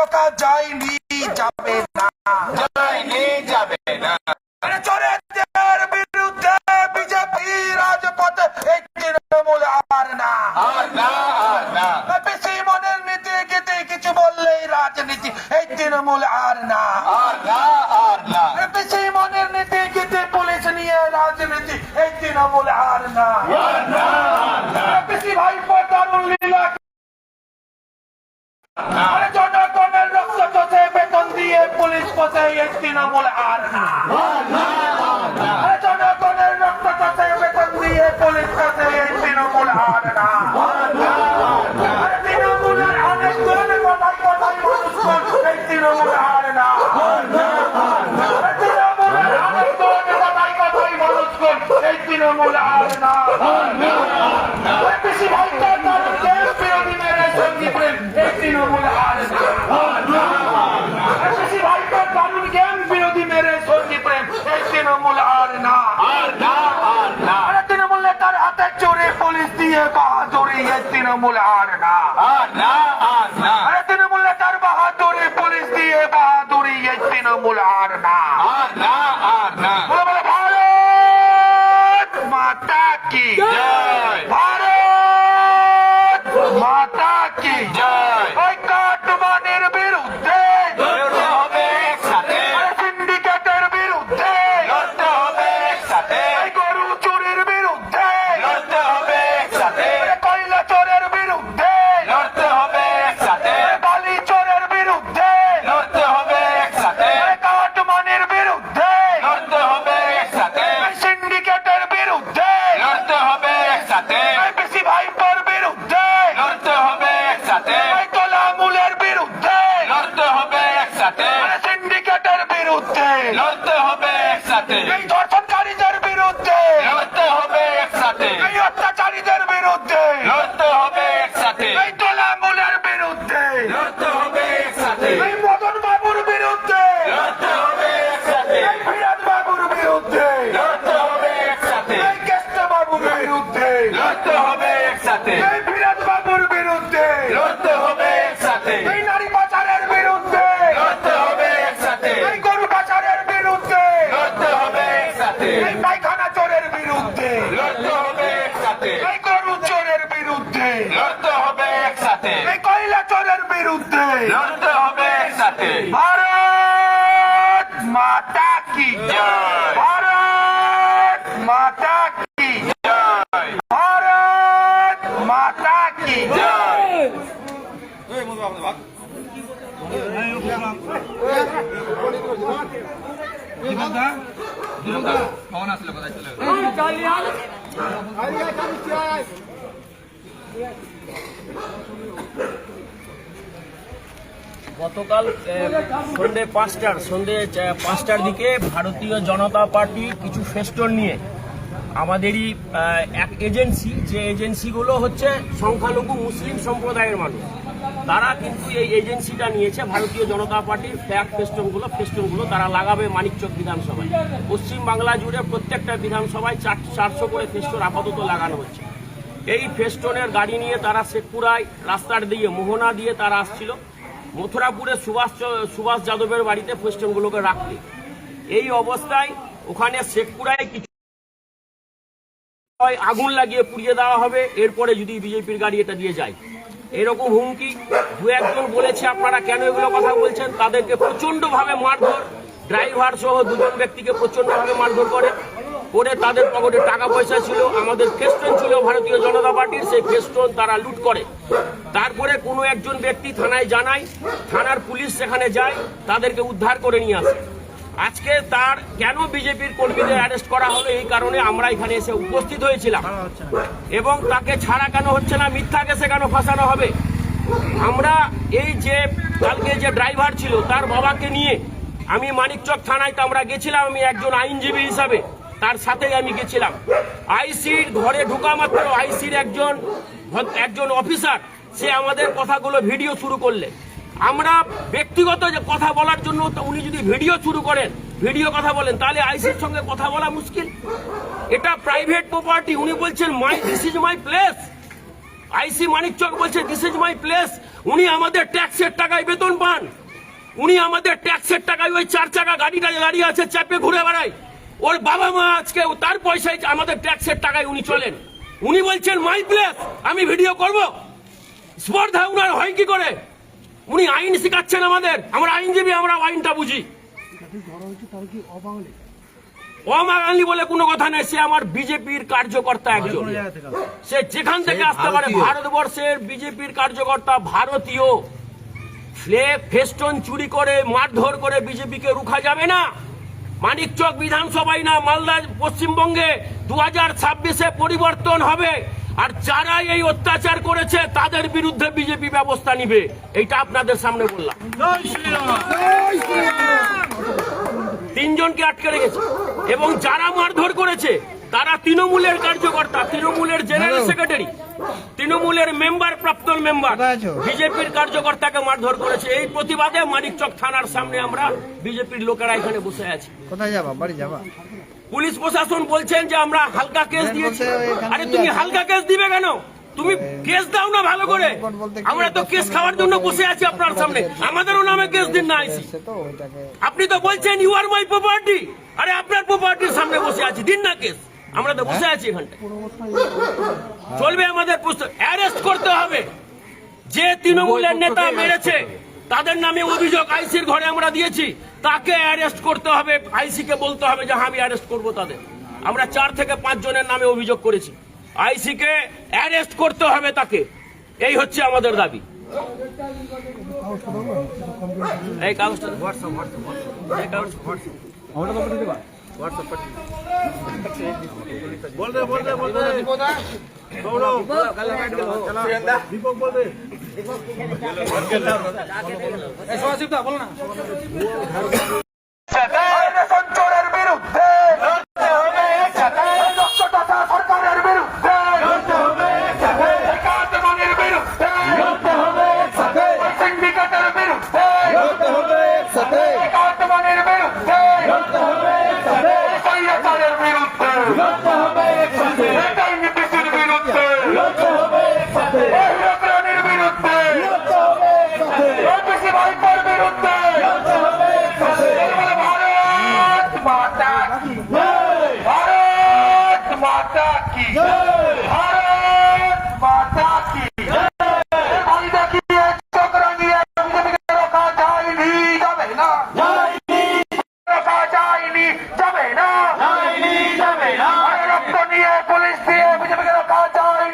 তারকা যায়নি যাবে না। যায়নি যাবে না। আরে চোরেদের বিরুদ্ধে বিজেপি রাজপথে এই তৃণমূল আর না। আর না আর না। বেশি মনের নীতি গীতি কিছু বললেই রাজনীতি এই তৃণমূল আর না। আর না আর না। বেশি মনের নীতি গীতি পুলিশ নিয়ে রাজনীতি এই তৃণমূল আর না। আর না। পুলিশ পোষে এই তৃণমূল আর না। জনগণের রক্ত চোষে বেতন দিয়ে পুলিশ পোষে এই তৃণমূল আর না। তৃণমূলের অনেক তৃণমূল আর তৃণমূল আর না। বেশি ভাই তৃণমূল আর না। তৃণমূল আর না। আর না আর না। তৃণমূল নেতার হাতে চোরে পুলিশ দিয়ে বাহাদুরি এই তৃণমূল আর না। আর না আর না। তৃণমূল নেতার বাহাদুরি পুলিশ দিয়ে বাহাদুরি এই তৃণমূল আর না। আর না একসাথে তোলামূলের বিরুদ্ধে। লড়তে হবে একসাথে। আরে সিন্ডিকেটের বিরুদ্ধে। লড়তে হবে একসাথে। এই ধর্ষণকারীদের বিরুদ্ধে। লড়তে হবে একসাথে। এই অত্যাচারীদের বিরুদ্ধে। লড়তে হবে একসাথে। এই তোলামূলের বিরুদ্ধে। লড়তে হবে একসাথে। এই মদন বাবুর বিরুদ্ধে। লড়তে হবে একসাথে। এই বাবুর বিরুদ্ধে। লড়তে হবে একসাথে। এই কেষ্ট বাবুর বিরুদ্ধে। লড়তে হবে একসাথে। লড়তে হবে একসাথে ভারত মাতা কি জয়। ভারত মাতা কি জয়। ভারত মাতা কি জয়। গতকাল সন্ধ্যে পাঁচটার, সন্ধ্যে চা- পাঁচটার দিকে ভারতীয় জনতা পার্টি কিছু ফেস্টন নিয়ে, আমাদেরই এক এজেন্সি, যে এজেন্সিগুলো হচ্ছে সংখ্যালঘু মুসলিম সম্প্রদায়ের মানুষ, তারা কিন্তু এই এজেন্সিটা নিয়েছে, ভারতীয় জনতা পার্টির ফ্ল্যাগ ফেস্টনগুলো ফেস্টনগুলো তারা লাগাবে মানিকচক বিধানসভায়। পশ্চিম বাংলা জুড়ে প্রত্যেকটা বিধানসভায় চার, চারশো করে ফেস্টন আপাতত লাগানো হচ্ছে। এই ফেস্টনের গাড়ি নিয়ে তারা শেখপুরায় রাস্তার দিয়ে মোহনা দিয়ে তারা আসছিল। মথুরাপুরে সুভাষ সুভাষ যাদবের বাড়িতে ফেস্টনগুলোকে রাখতে এই অবস্থায় ওখানে শেখপুরায় কিছু আগুন লাগিয়ে পুড়িয়ে দেওয়া হবে, এরপরে যদি বিজেপির গাড়ি এটা দিয়ে যায়। এরকম হুমকি দু একজন বলেছে, আপনারা কেন এগুলো কথা বলছেন? তাদেরকে প্রচণ্ড ভাবে মারধর ড্রাইভার সহ দুজন ব্যক্তিকে প্রচণ্ড ভাবে মারধর করে। করে তাদের পকেটে টাকা পয়সা ছিল আমাদের ফেস্টন ছিল ভারতীয় জনতা পার্টির সেই ফেস্টন তারা লুট করে। তারপরে কোনো একজন ব্যক্তি থানায় জানায় থানার পুলিশ সেখানে যায় তাদেরকে উদ্ধার করে নিয়ে আসে। আজকে তার কেন বিজেপির কর্মীদের অ্যারেস্ট করা হলো এই কারণে আমরা এখানে এসে উপস্থিত হয়েছিলাম। এবং তাকে ছাড়া কেন হচ্ছে না মিথ্যা কেসে কেন ফাঁসানো হবে? আমরা এই যে কালকে যে ড্রাইভার ছিল তার বাবাকে নিয়ে আমি মানিকচক থানায় তো আমরা গেছিলাম আমি একজন আইনজীবী হিসাবে। তার সাথেই আমি গেছিলাম। আইসির ঘরে ঢোকা মাত্র আইসির একজন একজন অফিসার, সে আমাদের কথাগুলো ভিডিও শুরু করলে। আমরা ব্যক্তিগত যে কথা বলার জন্য উনি যদি ভিডিও শুরু করেন, ভিডিও কথা বলেন, তাহলে আইসির সঙ্গে কথা বলা মুশকিল। এটা প্রাইভেট প্রপার্টি উনি বলছেন my this is my place IC Manikchak বলছে দিস ইজ মাই প্লেস উনি আমাদের ট্যাক্সের টাকায় বেতন পান। উনি আমাদের ট্যাক্সের টাকায় ওই চার চাকা গাড়িটা গাড়ি আছে, চাপে ঘুরে বেড়ায়। ওর বাবা মা আজকে তার পয়সায় আমাদের ট্যাক্সের টাকায় উনি চলেন। উনি বলছেন মাই প্লেস আমি ভিডিও করব। স্পর্ধা উনার হয় কি করে? উনি আইন শিখাচ্ছেন আমাদের। আমরা আইনজীবী আমরা আইনটা বুঝি। অমাগালি বলে কোনো কথা নেই। সে আমার বিজেপির কার্যকর্তা একজন। সে যেখান থেকে আসতে পারে ভারতবর্ষের বিজেপির কার্যকর্তা ভারতীয়। ফ্লেগ ফেস্টন চুরি করে মারধর করে বিজেপিকে রুখা যাবে না। মানিকচক বিধানসভায় না মালদা পশ্চিমবঙ্গে দু হাজার ছাব্বিশে পরিবর্তন হবে। আর যারা এই অত্যাচার করেছে তাদের বিরুদ্ধে বিজেপি ব্যবস্থা নিবে। এইটা আপনাদের সামনে বললাম। তিনজনকে আটকে রেখেছে। এবং যারা মারধর করেছে তারা তৃণমূলের কার্যকর্তা তৃণমূলের জেনারেল সেক্রেটারি তৃণমূলের মেম্বার প্রাক্তন মেম্বার বিজেপির কার্যকর্তাকে মারধর করেছে। এই প্রতিবাদে মানিকচক থানার সামনে আমরা বিজেপির লোকেরা এখানে বসে আছি। কোথায় যাবা? বাড়ি যাবা? পুলিশ প্রশাসন বলছেন যে আমরা হালকা কেস হ্যাঁ, দিয়েছি। আরে তুমি হালকা কেস দিবে কেন? তুমি কেস দাও না ভালো করে? আমরা তো কেস খাওয়ার জন্য বসে আছি আপনার সামনে। আমাদেরও নামে কেস দিন না আইসি। আপনি তো বলছেন ইউ আর মাই প্রপার্টি আরে আপনার প্রপার্টির সামনে বসে আছি। দিন না কেস। আমরা তো বসে আছি এখানটায়। চলবে আমাদের অ্যারেস্ট করতে হবে। যে তৃণমূলের নেতা মেরেছে তাদের নামে অভিযোগ আইসির ঘরে আমরা দিয়েছি। তাকে অ্যারেস্ট করতে হবে। আইসি কে বলতে হবে যে হ্যাঁ, আমি অ্যারেস্ট করব তাদের। আমরা চার থেকে পাঁচ জনের নামে অভিযোগ করেছি। আইসি কে অ্যারেস্ট করতে হবে তাকে। এই হচ্ছে আমাদের দাবি। এই কাগজটা হোয়াটসঅ্যাপ হোয়াটসঅ্যাপ बोल रहे बोल रहे बोल रहे गौरव दीपक बोल रहे दीपक बोल रहे बोल ना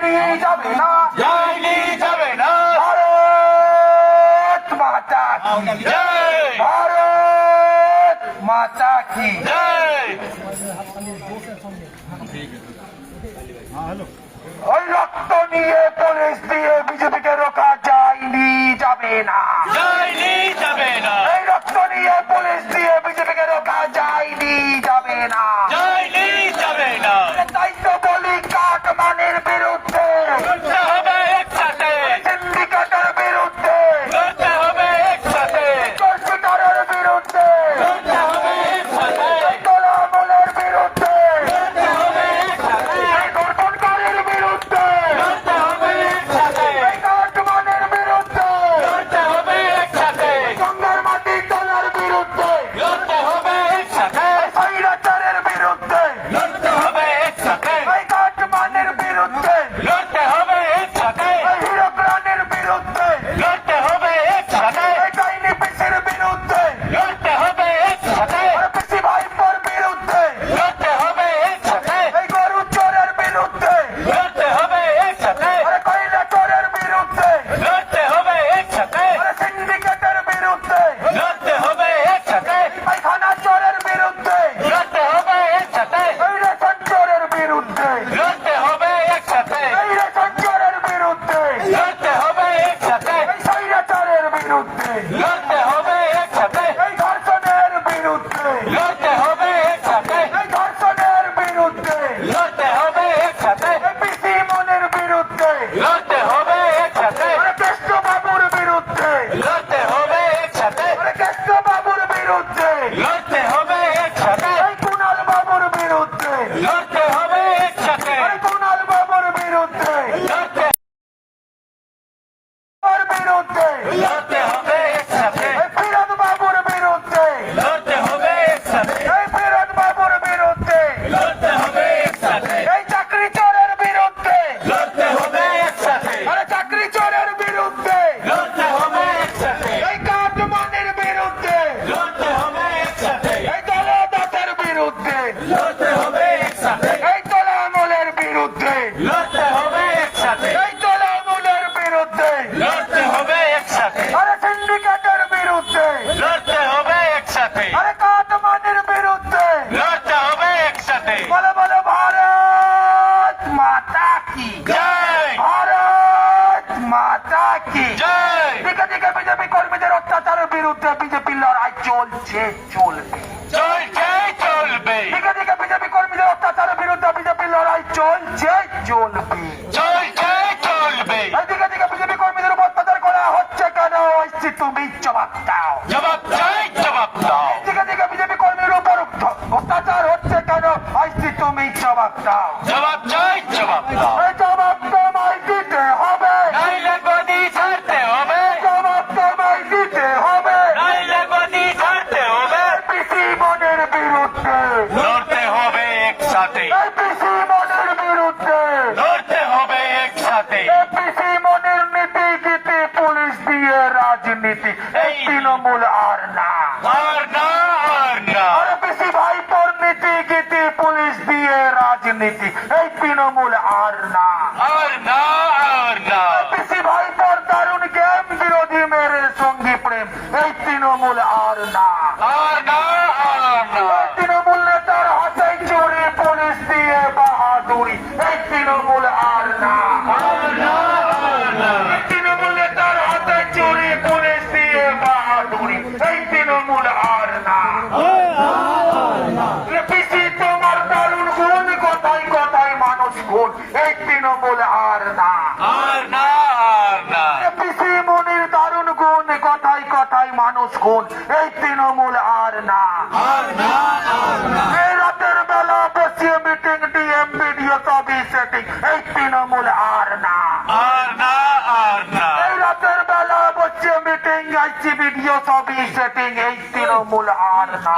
যায়নি যাবে না যায়নি যাবে না ভারত মাতা ভারত মাতা কি রক্ত নিয়ে পুলিশ দিয়ে বিজেপিকে রোকা যায়নি যাবে না। যায়নি। বিরুদ্ধে এই ধর্ষণের বিরুদ্ধে। এই ধর্ষণের বিরুদ্ধে। এই পিসি মনের বিরুদ্ধে। আরে কৃষ্ণ বাবুর বিরুদ্ধে আরে কৃষ্ণ বাবুর বিরুদ্ধে। বাবুর বিরুদ্ধে আরে কুণাল বাবুর বিরুদ্ধে। চলছে চলবে। চলছে চলবে। দিকে দিকে বিজেপি কর্মীদের অত্যাচারের বিরুদ্ধে বিজেপি লড়াই চলছে চলবে। চলছে চলবে। এদিকে দিকে বিজেপি কর্মীদের উপর অত্যাচার করা হচ্ছে কেন? ঐশী তুমি জবাব দাও। জবাব চাই জবাব দাও। দিকে দিকে বিজেপি কর্মীর উপর অত্যাচার হচ্ছে কেন? ঐশী তুমি জবাব দাও। জবাব চাই জবাব দাও। একসাথে এপিসি মনের নীতি গীতি পুলিশ দিয়ে রাজনীতি। এই তৃণমূল আর না। আর না আর না আর পিসি ভাইপোর নীতি গীতি পুলিশ দিয়ে রাজনীতি এই তৃণমূল আর না আর না আর না পিসি ভাইপোর দারুণ গেম বিরোধী মেরে সঙ্গী প্রেম এই তৃণমূল আর না আর না আর না তৃণমূল নেতার হাতে চুরি পুলিশ দিয়ে বাহাদুরি এই তৃণমূল আর না আর না আর না তৃণমূল নেতার হাতে চুরি পুলিশ দিয়ে বাহাদুরি এই তৃণমূল আর না পিসি তোমার দারুণ গুণ কথায় কথায় মানুষ গুণ এই তৃণমূল আর না আর না আর না পিসি মনির দারুণ গুণ কথায় কথায় এই তৃণমূল আর না। এই রাতের বেলা বসিয়ে মিটিং ডিএম ভিডিও সবই সেটিং এই তৃণমূল আর না। এই রাতের বেলা বসিয়ে মিটিং আইসি ভিডিও সবই সেটিং এই তৃণমূল আর না